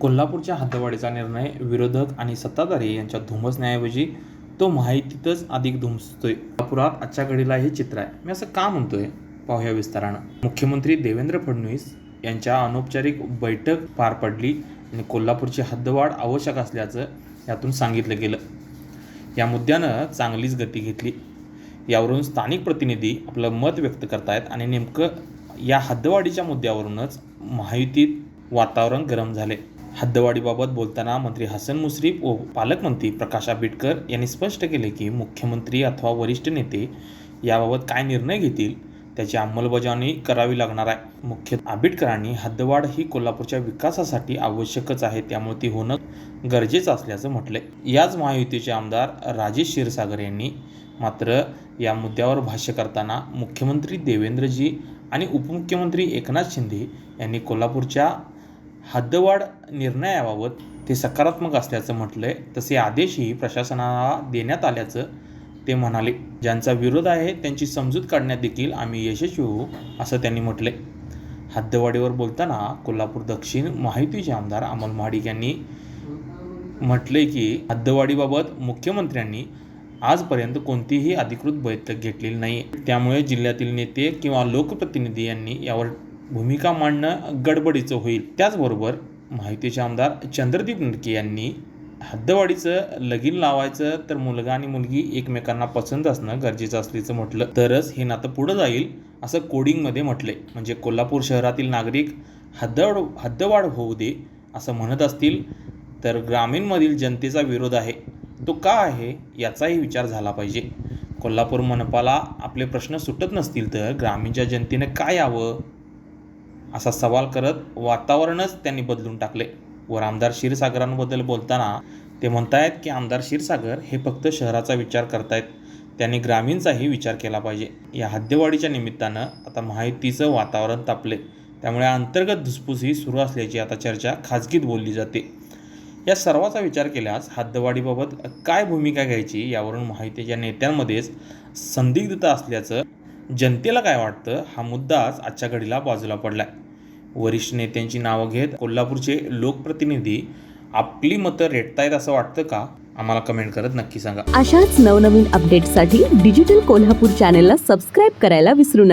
कोल्हापूरच्या हद्दवाढीचा निर्णय विरोधक आणि सत्ताधारी यांच्या धुमसण्याऐवजी तो माहितीतच अधिक धुमसतोय. कोल्हापुरात आजच्या घडीला हे चित्र आहे. मी असं का म्हणतोय? पाहूया विस्तारानं. मुख्यमंत्री देवेंद्र फडणवीस यांच्या अनौपचारिक बैठक पार पडली आणि कोल्हापूरची हद्दवाढ आवश्यक असल्याचं यातून सांगितलं गेलं. या मुद्द्यानं चांगलीच गती घेतली. यावरून स्थानिक प्रतिनिधी आपलं मत व्यक्त करतायत आणि नेमकं या हद्दवाढीच्या मुद्द्यावरूनच महायुतीत वातावरण गरम झाले हद्दवाढीबाबत बोलताना मंत्री हसन मुश्रीफ व पालकमंत्री प्रकाश आंबेडकर यांनी स्पष्ट केले की मुख्यमंत्री अथवा वरिष्ठ नेते याबाबत काय निर्णय घेतील त्याची अंमलबजावणी करावी लागणार आहे. मुख्य आंबेडकरांनी हद्दवाढ ही कोल्हापूरच्या विकासासाठी आवश्यकच आहे त्यामुळे ती होणं गरजेचं असल्याचं म्हटलंय. याच महायुतीचे आमदार राजेश क्षीरसागर यांनी मात्र या मुद्द्यावर भाष्य करताना मुख्यमंत्री देवेंद्रजी आणि उपमुख्यमंत्री एकनाथ शिंदे यांनी कोल्हापूरच्या हद्दवाढ निर्णयाबाबत ते सकारात्मक असल्याचं म्हटलंय तसे आदेशही प्रशासनाला देण्यात आल्याचं ते म्हणाले. ज्यांचा विरोध आहे त्यांची समजूत काढण्यात देखील आम्ही यशस्वी होऊ असं त्यांनी म्हटले. हद्दवाढीवर बोलताना कोल्हापूर दक्षिण माहितीचे आमदार अमोल महाडिक यांनी म्हटले की हद्दवाढीबाबत मुख्यमंत्र्यांनी आजपर्यंत कोणतीही अधिकृत बैठक घेतलेली नाही त्यामुळे जिल्ह्यातील नेते किंवा लोकप्रतिनिधी यांनी यावर भूमिका मांडणं गडबडीचं होईल. त्याचबरोबर माहितीचे आमदार चंद्रदीप नडके यांनी हद्दवाडीचं लगीन लावायचं तर मुलगा आणि मुलगी एकमेकांना पसंत असणं गरजेचं असल्याचं म्हटलं. तरच हे नातं पुढं जाईल असं कोडिंगमध्ये म्हटलंय म्हणजे कोल्हापूर शहरातील नागरिक हद्दवाड हद्दवाढ होऊ दे असं म्हणत असतील तर ग्रामीणमधील जनतेचा विरोध आहे. तो का आहे याचाही विचार झाला पाहिजे. कोल्हापूर मनपाला आपले प्रश्न सुटत नसतील तर ग्रामीणच्या जनतेनं काय यावं? असा सवाल करत वातावरणच त्यांनी बदलून टाकले. वर आमदार क्षीरसागरांबद्दल बोलताना ते म्हणतायत की आमदार क्षीरसागर हे फक्त शहराचा विचार करतायत. त्यांनी ग्रामीणचाही विचार केला पाहिजे. या हद्दवाढीच्या निमित्तानं आता माहितीचं वातावरण तापले. त्यामुळे अंतर्गत धुसफूस ही सुरू असल्याची आता चर्चा खाजगीत बोलली जाते. या सर्वाचा विचार केल्यास हद्दवाढीबाबत काय भूमिका घ्यायची यावरून माहितीच्या नेत्यांमध्येच संदिग्धता असल्याचं जनतेला काय वाटतं? हा मुद्दाच आजच्या घडीला बाजूला पडलाय. वरिष्ठ नेत्यांची नावं घेत कोल्हापूरचे लोकप्रतिनिधी आपली मतं रेटतायत असं वाटतं का? आम्हाला कमेंट करत नक्की सांगा. अशाच नवनवीन अपडेटसाठी डिजिटल कोल्हापूर चॅनेलला सबस्क्राईब करायला विसरू नका.